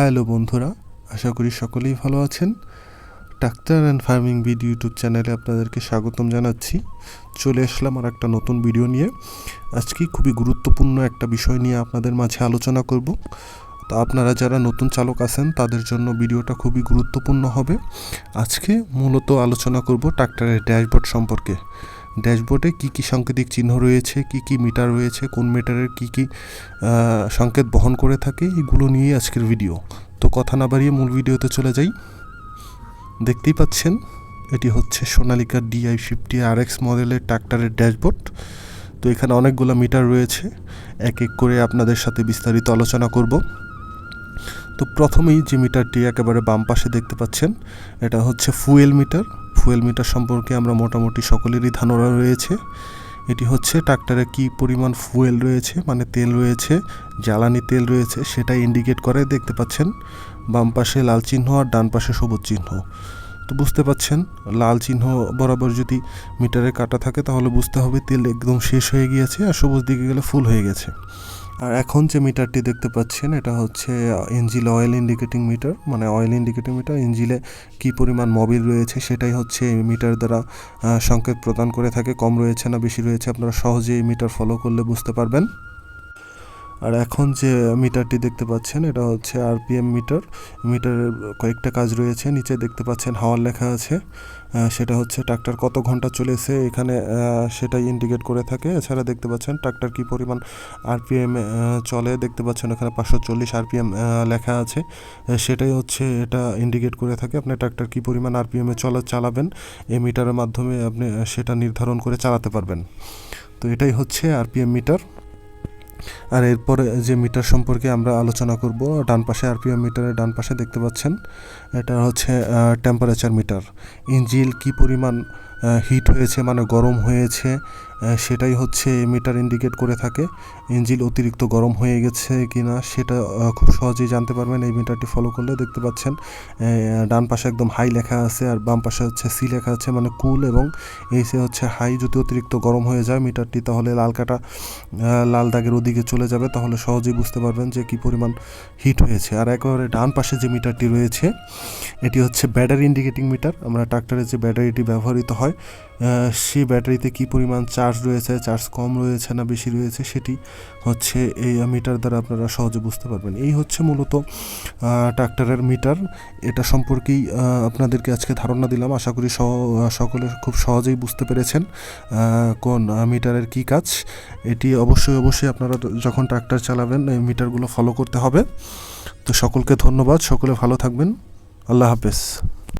Hello বন্ধুরা, আশা করি সকলেই ভালো আছেন। Doctor and farming BD YouTube চ্যানেলে আপনাদেরকে স্বাগতম জানাচ্ছি। চলে আসলাম আর একটা নতুন ভিডিও নিয়ে। আজকে খুবই গুরুত্বপূর্ণ একটা বিষয় নিয়ে আপনাদের মাঝে আলোচনা করব। তো আপনারা যারা নতুন চালক আছেন, তাদের জন্য ভিডিওটা খুবই গুরুত্বপূর্ণ হবে। আজকে মূলত আলোচনা করব ট্রাক্টরের ড্যাশবোর্ড সম্পর্কে। ড্যাশবোর্ডে কি কি সাংকেতিক চিহ্ন রয়েছে, কী কী মিটার রয়েছে, কোন মিটারের কি কি সংকেত বহন করে থাকে, এগুলো নিয়ে আজকের ভিডিও। তো কথা না বাড়িয়ে মূল ভিডিওতে চলে যাই। দেখতেই পাচ্ছেন, এটি হচ্ছে Sonalika DI fifty R X মডেলের ট্র্যাক্টরের ড্যাশবোর্ড। তো এখানে অনেকগুলো মিটার রয়েছে, এক এক করে আপনাদের সাথে বিস্তারিত আলোচনা করব। তো প্রথমেই যে মিটারটি একেবারে বাম পাশে দেখতে পাচ্ছেন, এটা হচ্ছে ফুয়েল মিটার। ফুয়েল মিটার সম্পর্কে আমরা মোটামুটি সকলেরই ধারণা রয়েছে। এটি হচ্ছে ট্রাক্টরে কি পরিমাণ ফুয়েল রয়েছে মানে তেল রয়েছে, জ্বালানি তেল রয়েছে, সেটা ইন্ডিকেট করে, দেখতে পাচ্ছেন। বাম পাশে লাল চিহ্ন আর ডান পাশে সবুজ চিহ্ন। তো বুঝতে পাচ্ছেন, লাল চিহ্ন বরাবর যদি মিটারে কাটা থাকে, তাহলে বুঝতে হবে তেল একদম শেষ হয়ে গিয়েছে আর সবুজ দিকে গেলে ফুল হয়ে গেছে। আর এখন যে মিটারটি দেখতে পাচ্ছেন, এটা হচ্ছে ইঞ্জিল অয়েল ইন্ডিকেটিং মিটার মানে অয়েল ইন্ডিকেটিং মিটার ইঞ্জিলে কী পরিমাণ মবিল রয়েছে সেটাই হচ্ছে এই মিটার দ্বারা সংকেত প্রদান করে থাকে। কম রয়েছে না বেশি রয়েছে, আপনারা সহজেই এই মিটার ফলো করলে বুঝতে পারবেন। আর এখন যে মিটারটি দেখতে পাচ্ছেন, এটা হচ্ছে আরপিএম মিটার। মিটারের কয়েকটা কাজ রয়েছে, নিচে দেখতে পাচ্ছেন হাওয়ার লেখা আছে। সেটা হচ্ছে ট্রাক্টর কত ঘণ্টা চলেছে, এখানে সেটাই ইন্ডিকেট করে থাকে। এছাড়া দেখতে পাচ্ছেন ট্রাক্টর কী পরিমাণ আরপিএম চলে। দেখতে পাচ্ছেন এখানে পাঁচশো চল্লিশ আরপিএম লেখা আছে। সেটাই হচ্ছে, এটা ইন্ডিকেট করে থাকে আপনি ট্রাক্টর কী পরিমাণ আরপিএমে চলা, চালাবেন। এই মিটারের মাধ্যমে আপনি সেটা নির্ধারণ করে চালাতে পারবেন। তো এটাই হচ্ছে আরপিএম মিটার। আর এরপরে যে মিটার সম্পর্কে আমরা আলোচনা করব, ডান পাশে আরপিএম মিটারের ডান পাশে দেখতে পাচ্ছেন, এটা হচ্ছে টেম্পারেচার মিটার ইঞ্জিল কি পরিমাণ হিট হয়েছে মানে গরম হয়েছে সেটাই হচ্ছে মিটার ইন্ডিকেট করে থাকে। ইঞ্জিল অতিরিক্ত গরম হয়ে গেছে কি না সেটা খুব সহজেই জানতে পারবেন। এই মিটারটি ফলো করলে দেখতে পাচ্ছেন ডান পাশে একদম হাই লেখা আছে আর বাম পাশে হচ্ছে সি লেখা আছে মানে কুল এবং এই সে হচ্ছে হাই যদি অতিরিক্ত গরম হয়ে যায় মিটারটি, তাহলে লাল কাটা লাল দাগের ওদিকে চলে যাবে, তাহলে সহজেই বুঝতে পারবেন যে কি পরিমাণ হিট হয়েছে। আর একেবারে ডান পাশে যে মিটারটি রয়েছে, এটি হচ্ছে ব্যাটারি ইন্ডিকেটিং মিটার আমরা ট্রাক্টরে যে ব্যাটারিটি ব্যবহৃত হয় সেই ব্যাটারিতে কী পরিমাণ চার্জ রয়েছে চার্জ কম রয়েছে না বেশি রয়েছে সেটি হচ্ছে এই মিটার দ্বারা আপনারা সহজে বুঝতে পারবেন। এই হচ্ছে মূলত ট্রাক্টরের মিটার এটা সম্পর্কেই আপনাদেরকে আজকে ধারণা দিলাম। আশা করি সকলে খুব সহজেই বুঝতে পেরেছেন কোন মিটারের কী কাজ। এটি অবশ্যই অবশ্যই আপনারা যখন ট্রাক্টর চালাবেন, এই মিটারগুলো ফলো করতে হবে। তো সকলকে ধন্যবাদ। সকলে ভালো থাকবেন। আল্লাহ হাফেজ।